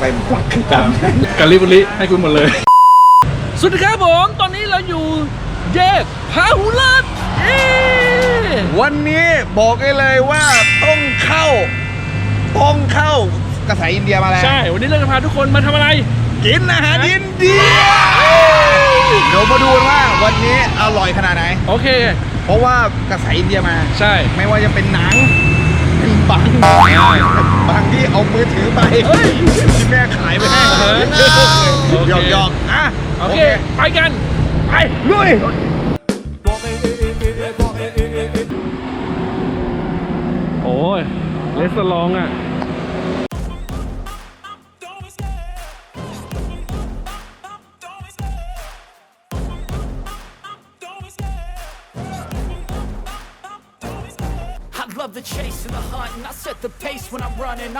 เต็มควักขึ้นตามกาลิบุริให้คุณหมดเลยสวัสดีครับผม ตอนนี้เราอยู่แยกพาหุรัตน์เย้วันนี้บอกได้เลยว่าต้องเข้า ต้องเข้ากระแสอินเดียมาแล้ว ใช่ วันนี้เราจะพาทุกคนมาทำอะไร กินอาหารอินเดีย เดี๋ยวมาดูกันว่าวันนี้อร่อยขนาดไหน โอเค เพราะว่ากระแสอินเดียมา ใช่ ไม่ว่าจะเป็นหนังเป็น บังบางที่เอามือถือไปที่แม่ขายไปให้หยอกหยอกอะโอเค ไปกัน ไปลุยโอ้ยเลสลองอะ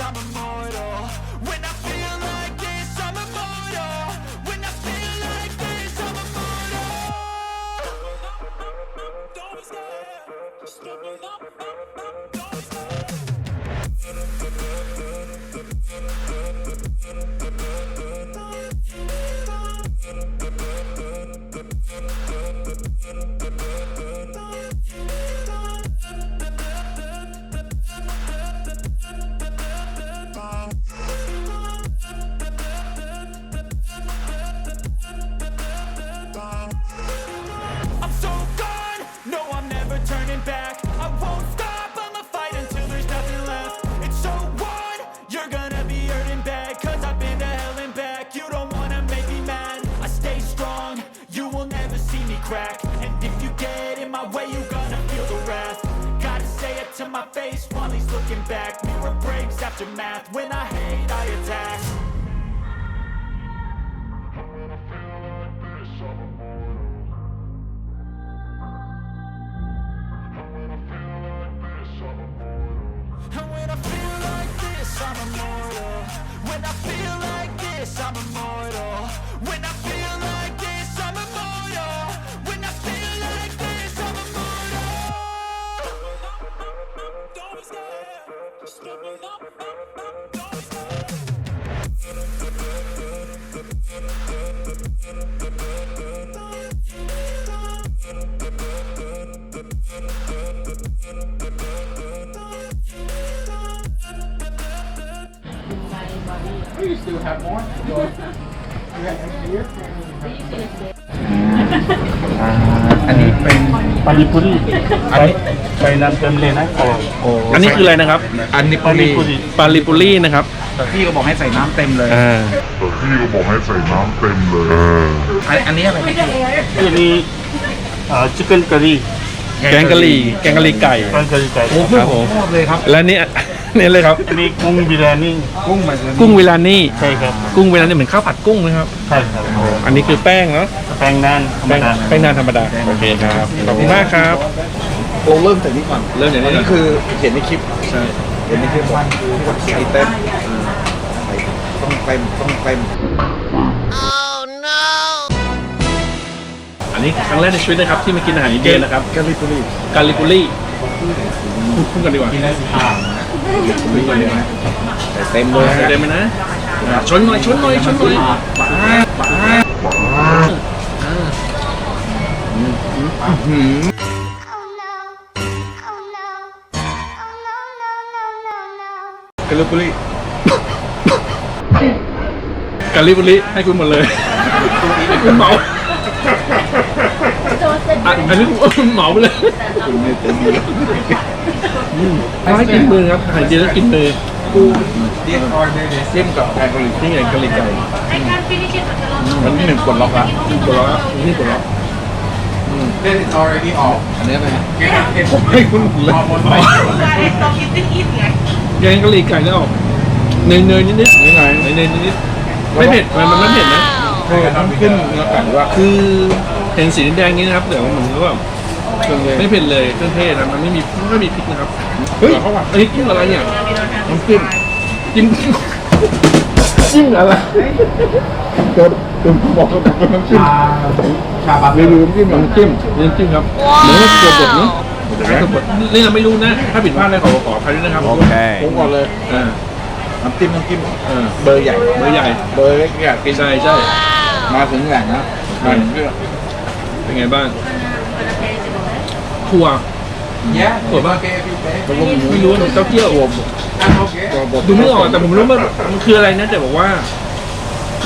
I'm immortal. When I feel like this, I'm immortal. When I feel like this, I'm immortal. Don't be scared. Just up, up, up. Face while he's looking back. Mirror breaks after math. When I hate, I attack. And when I feel like this, I'm immortal. When I feel like this, I'm immortal. When I feel อันนี้เป็นปานิปุรีไปไปน้ำเต็มเลยนะโอ้โอ้อันนี้คืออะไรนะครับ อันนี้ปาปุนิรีปุรีปาลิปุรีนะครับแต่พี่ก็บอกให้ใส่น้ำเต็มเลยอ่าแต่พี่ก็บอกให้ใส่น้ำเต็มเลยอันอันนี้อะไรพี่ที่นี่อ่าชิคเก้นกะหรี่แกงกะหรี่แกงกะหรี่ไก่แกงกะหรี่ไก่โอ้โหครับผมชอบเลยครับ และนี่ นี่เลยครับ อันนี้กุ้งบิริยานีกุ้งแบบนี้กุ้งเวลานี่ ใช่ครับกุ้งเวลานี่เหมือนข้าวผัดกุ้งนะครับ ใช่ครับอันนี้คือแป้งเนาะ แป้งนานธรรมแป้งดาแป้งนานธรรมดา โอเคครับ ขอบคุณมากครับ เราเริ่มจากนี้ก่อนเริ่มจากนี้อันนี้คือเห็นในคลิปใช่เห็นในคลิปบอกใส่เต็มใส่ต้องเต็มต้องเต็มอันนี้ครั้งแรกในชีวิตนะครับที่มากินอาหารอินเดียนะครับกะหรี่ปุรีกาลิปุรีพูดกันดีกว่าใส่ เต็มเลยใส่เต็มไหมนะ ชนหน่อยชนหน่อยชนหน่อยป้าป้า Oh no. Oh no. Oh no. Oh no, no, no, no, no. กะหรี่ปุรีกาลิปุรีให้คุณหมดเลยให้คุณเหมาอะอันนี้คุณเหมาไปเลย คุณไม่เต็มเลย ให้กินมือครับอาหารจีนแล้วกินมือจิ้มกับแกงกะหรี่นี่ไงกะหรี่ไก่มันมีหนึ่งกดล็อกละกดแล้วนี่กดแล้วอันนี้อะไรผมให้คุณเลยแกงกะหรี่ไก่แล้วออกเนยเนยนิดนิดนี่ไงเนยเนยนิดนิดไม่เผ็ดมันมันไม่เผ็ดนะคือต้องขึ้นเนื้อไก่ว่าคือเห็นสีแดงๆนี้นะครับแต่ว่าเหมือนกับว่า เครื่องเลยไม่เผ็ดเลยเครื่องเทศนะมันไม่มีไม่มีพริกนะครับเฮ้ยเขาว่าอันนี้กินอะไรเนี่ยน้ำจิ้มจิ้มจิ้มอะไรเกิดตึมบอกว่าเป็นน้ำจิ้มชาบับไม่ลืมจิ้มน้ำจิ้มน้ำจิ้มครับเหมือนกับตัวบดเนาะตัวบดนี่เราไม่รู้นะ ถ้าผิดพลาดอะไรขอขออภัยด้วยนะครับผมก่อนเลยอ่าน้ำจิ้มน้ำจิ้มเออเบอร์ใหญ่เบอร์ใหญ่เบอร์เล็กอยากกินใช่ใช่มาถึงแหล่งนะมาถึงเรื่องเป็นไงบ้าง ถั่วถั่วบ้างตัวลงหมูไม่รู้ว่าเจ้าเกี้ยวตัวบดดูไม่ออกแต่ผมรู้ว่ามันคืออะไรนะแต่บอกว่า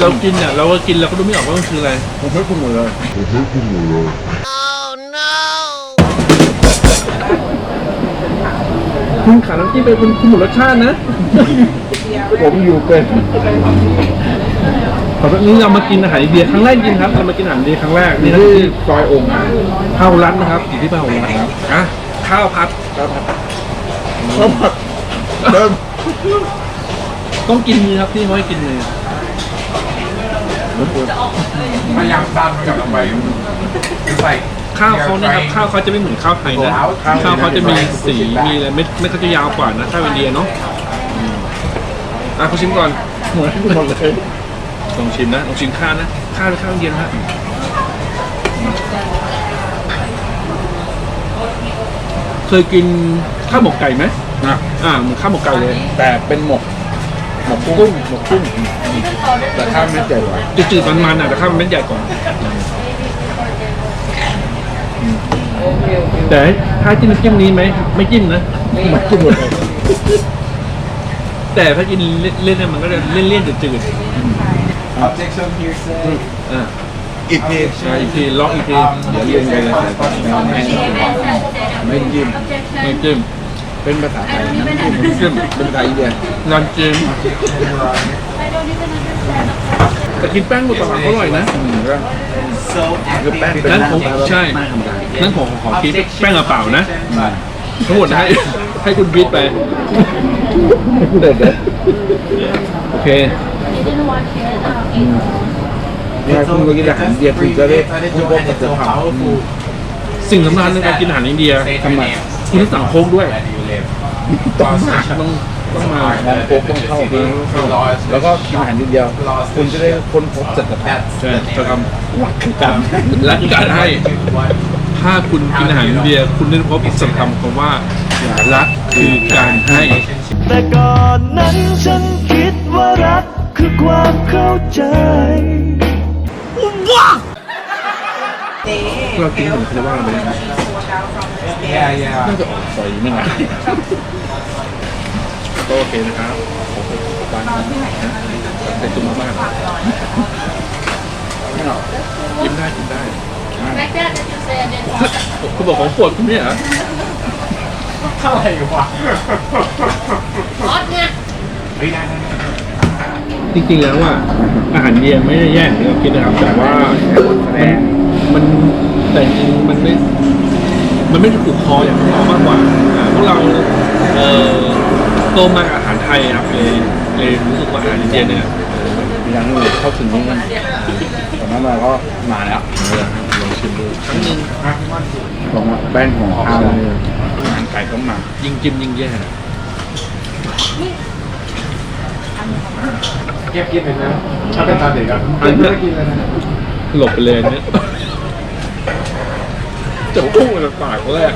เรากินเนี่ยเราก็กินเราก็ดูไม่ออกว่ามันคืออะไร ผมให้คุณหมดเลย คุณขาน้ำจิ้มไปคุณคุณหมดรสชาตินะ ผมอยู่เป็น ขอนี้เรามากินอาหารอินเดียครั้งแรกจริงครับเรามากินอาหารอินเดียครั้งแรกนี่นะที่ที่ซอยองค์เฮารัดนะครับอยู่ที่เฮารัดครับอะข้าวผัดข้าวผัดเดิมต้องกินมือครับที่เขาให้กินมือพยายามตามกับลงไปใส่ ข้าวเขาเนี่ยครับข้าวเขาจะไม่เหมือนข้าวไทยนะข้าวเขาจะมีสีมีอะไรเม็ดเม็ดเขาจะยาวกว่านะข้าวอินเดียเนาะอืมอะคุณชิมก่อนเหมือนคุณหมดเลย ลองชิมนะลองชิมข้าวนะข้าวเป็นข้าวอินเดียนะฮะเคยกินข้าวหมกไก่ไหมนะอ่าเหมือนข้าวหมกไก่เลย แต่เป็นหมกหมกกุ้งหมกกุ้งแต่ข้าวไม่ใหญ่กว่าจืดๆมันๆอะแต่ข้าวมันเม็ดใหญ่กว่าแต่ถ้าจิ้มน้ำจิ้มนี้ไหมไม่จิ้มนะมันกุ้งหมดเลยแต่ถ้ากินเล่นๆเนี่ยมันก็จะเลี่ยนๆจืด Objection here, sir. ๆ อ่าอีกที ใช่อีกทีลองอีกทีเดี๋ยวเรียนกันเลยไม่จิ้มไม่จิ้มเป็นภาษาไทยน้ำจิ้มจิ้มเป็นภาษาอินเดียนอนจิ้มแต่กินแป้งบนตลาดก็อร่อยนะอืมก็ So คือแป้งเป็นนั่นผมหาใช่ไม่ธรรมดานั่นผมขอกินแป้งเปล่าๆนะทั้งหมดให้ให้คุณบีทไปเด็ดเด็ดโอเค เนี่ยคุณก็กินอาหารอินเดียคุณจะได้คุณพบกับตัวเขาสิ่งสำคัญในการกินอาหารอินเดียทำไมคุณต้องสั่งโค้กด้วย ต้องมาต้องต้องมามองโป๊กต้องเข้าเข้าแล้วก็กินอาหารอินเดียคุณจะได้ค้นพบจักรพรรดิใช่จะทำการรักการให้ ถ้าคุณกินอาหารอินเดีย คุณได้พบสัจธรรมคำว่ารักคือการให้ แต่ก่อนนั้นฉันคิดว่ารัก คือความเข้าใจเรากินเหมือนเขาว่าอะไรไหม Yeah, yeah. น่าจะออกใส่ไม่นานก็โอเคนะครับขอไปบ้านนะใส่ตุ้มมากยิ้มได้ยิ้มได้ Like that, that you said it. คุณบอกของโปรดคุณเนี่ยเหรอ Hot nha. จริงๆแล้วอะอาหารอินเดียไม่ได้แย่อย่างที่เราคิดนะครับ แต่ว่ามันมันแต่จริงๆมันไม่ มันไม่ได้ถูกคออย่างพวกเรามากกว่าอ่าพวกเราเอ่อโตมากับอาหารไทยครับเลยเลยรู้สึกว่าอาหารอินเดียเนี่ยเออยังไม่เข้าถึงนี้กันตอนนั้นเราก็มาแล้วลองชิมดูครั้งหนึ่งของแป้งของข้าวเนี่ยอาหารไก่ต้องมา ยิ่งจิ้มยิ่งแย่ เก็บกินเลยนะถ้าเป็นตอนเด็กอะอันนี้หลบไปเลยอันเนี่ยจะพุ่งจากปากแรก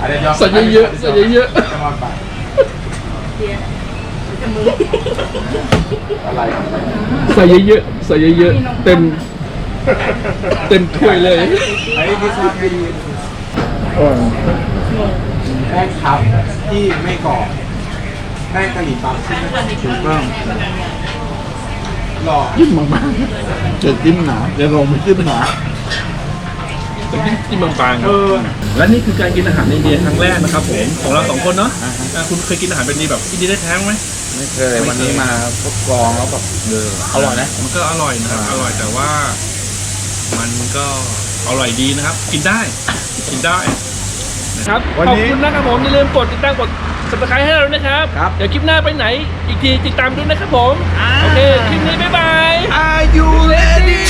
อันนี้ยอมใส่เยอะๆใส่เยอะจะมาปากอะไรๆใส่เยอะๆใส่เยอะๆเต็ม เต็มถ้วยเลยไอ้ที่ชอบให้ยืนเออแป้งคับที่ไม่กรอบ แป้งกะหรี่ปั๊บที่ไม่ถูกต้องหล่อจิ้มมากๆจะจิ้มหนาจะลงไม่จิ้มหนาเป็นที่ที่เมืองปางคเอรับอและนี่คือการกินอาหารในอินเดียครั้งแรกนะครับผมของเราสองคนเนาะอ่าคุณเคยกินอาหารแบบนี้แบบอินเดียแท้ๆไหม ไม่เคยวันนี้มาทดลองแล้วแบบเอออร่อยนะ มันก็อร่อยนะครับ อร่อยแต่ว่ามันก็อร่อยดีนะครับ กินได้ กินได้นะครับวันขอบนี้ คุณนะครับผมอย่าลืมกดติดตามกด subscribe ให้เรานะครับ ครับเดี๋ยวคลิปหน้าไปไหน อีกทีติดตามด้วยนะครับผมโอเค คลิปนี้บ๊ายบาย Are you ready